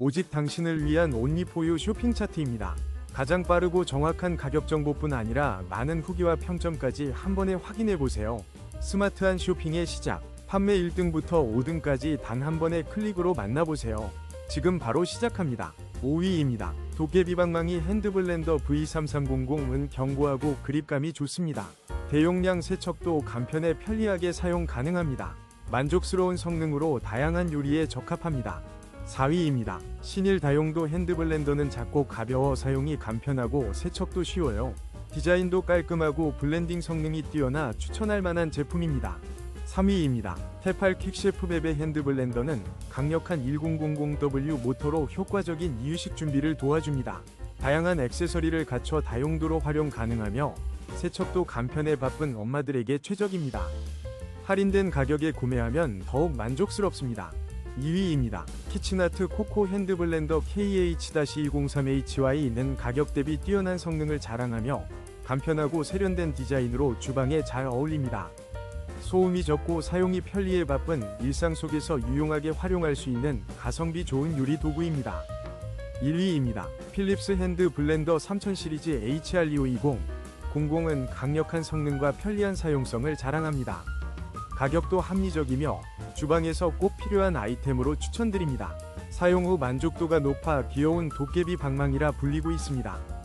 오직 당신을 위한 온리포유 쇼핑 차트입니다. 가장 빠르고 정확한 가격 정보뿐 아니라 많은 후기와 평점까지 한 번에 확인해 보세요. 스마트한 쇼핑의 시작. 판매 1등부터 5등까지 단 한 번의 클릭으로 만나보세요. 지금 바로 시작합니다. 5위입니다. 도깨비방망이 핸드블렌더 V3300은 견고하고 그립감이 좋습니다. 대용량 세척도 간편해 편리하게 사용 가능합니다. 만족스러운 성능으로 다양한 요리에 적합합니다. 4위입니다. 신일 다용도 핸드블렌더는 작고 가벼워 사용이 간편하고 세척도 쉬워요. 디자인도 깔끔하고 블렌딩 성능이 뛰어나 추천할 만한 제품입니다. 3위입니다. 테팔 킥셰프 베베 핸드블렌더는 강력한 1000W 모터로 효과적인 이유식 준비를 도와줍니다. 다양한 액세서리를 갖춰 다용도로 활용 가능하며 세척도 간편해 바쁜 엄마들에게 최적입니다. 할인된 가격에 구매하면 더욱 만족스럽습니다. 2위입니다. 키친아트 코코 핸드블렌더 KH-203HY는 가격 대비 뛰어난 성능을 자랑하며 간편하고 세련된 디자인으로 주방에 잘 어울립니다. 소음이 적고 사용이 편리해 바쁜 일상 속에서 유용하게 활용할 수 있는 가성비 좋은 요리 도구입니다. 1위입니다. 필립스 핸드 블렌더 3000 시리즈 HR2520 00은 강력한 성능과 편리한 사용성을 자랑합니다. 가격도 합리적이며 주방에서 꼭 필요한 아이템으로 추천드립니다. 사용 후 만족도가 높아 귀여운 도깨비 방망이라 불리고 있습니다.